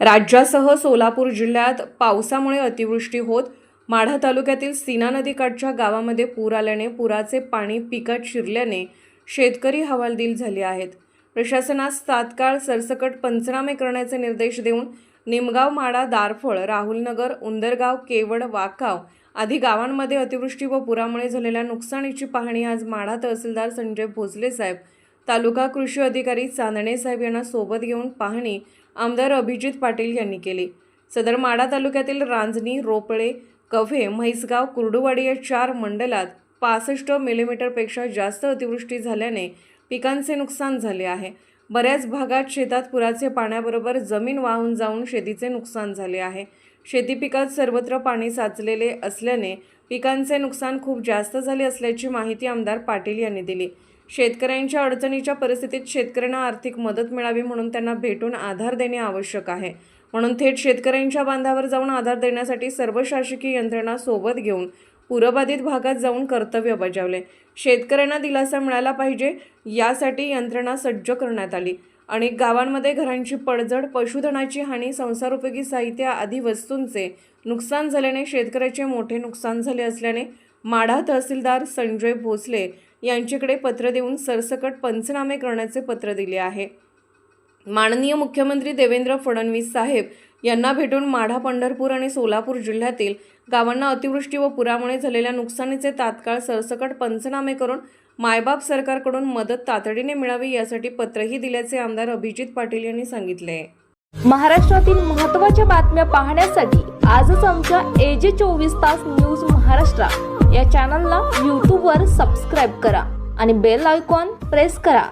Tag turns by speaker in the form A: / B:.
A: राज्यासह सोलापूर जिल्ह्यात पावसामुळे अतिवृष्टी होत माढा तालुक्यातील सीना नदीकाठच्या गावामध्ये पूर आल्याने पुराचे पाणी पिकात शिरल्याने शेतकरी हवालदिल झाले आहेत. प्रशासनास तात्काळ सरसकट पंचनामे करण्याचे निर्देश देऊन निमगाव माडा दारफळ राहुलनगर उंदरगाव केवड वाकाव आदी गावांमध्ये अतिवृष्टी व पुरामुळे झालेल्या नुकसानीची पाहणी आज माढा तहसीलदार संजय भोसले साहेब तालुका कृषी अधिकारी चांदणे साहेब यांना सोबत घेऊन पाहणी आमदार अभिजित पाटील यांनी केली. सदर माडा तालुक्यातील रांजणी रोपळे कव्हे म्हैसगाव कुर्डुवाडी या चार मंडलात पासष्ट मिलीमीटरपेक्षा जास्त अतिवृष्टी झाल्याने पिकांचे नुकसान झाले आहे. बऱ्याच भागात शेतात पुराचे पाण्याबरोबर जमीन वाहून जाऊन शेतीचे नुकसान झाले आहे. शेती पिकात सर्वत्र पाणी साचलेले असल्याने पिकांचे नुकसान खूप जास्त झाले असल्याची माहिती आमदार पाटील यांनी दिली. शेतकऱ्यांच्या अडचणीच्या परिस्थितीत शेतकऱ्यांना आर्थिक मदत मिळावी म्हणून त्यांना भेटून आधार देणे आवश्यक आहे. म्हणून थेट शेतकऱ्यांच्या बांधावर जाऊन आधार देण्यासाठी सर्व शासकीय यंत्रणा सोबत घेऊन पूरबाधित भागात जाऊन कर्तव्य बजावले. शेतकऱ्यांना दिलासा मिळाला पाहिजे यासाठी यंत्रणा सज्ज करण्यात आली अनेक गावांमध्ये घरांची पडझड पशुधनाची हानी संसारोपयोगी साहित्य आदी वस्तूंचे नुकसान झाल्याने शेतकऱ्याचे मोठे नुकसान झाले असल्याने माढा तहसीलदार संजय भोसले यांच्याकडे पत्र देऊन सरसकट पंचनामे करण्याचे पत्र दिले आहे. माननीय मुख्यमंत्री देवेंद्र फडणवीस साहेब यांना भेटून माढा पंढरपूर आणि सोलापूर जिल्ह्यातील गावांना अतिवृष्टी व पुरामुळे झालेल्या नुकसानीचे तात्काळ सरसकट पंचनामे करून मायबाप सरकारकडून मदत तातडीने मिळावी यासाठी पत्रही दिल्याचे आमदार अभिजित पाटील यांनी सांगितले.
B: महाराष्ट्रातील महत्त्वाच्या बातम्या पाहण्यासाठी आजच आमच्या एजे चोवीस तास न्यूज महाराष्ट्र या चॅनलला यूट्यूबवर सबस्क्राईब करा आणि बेल आयकॉन प्रेस करा.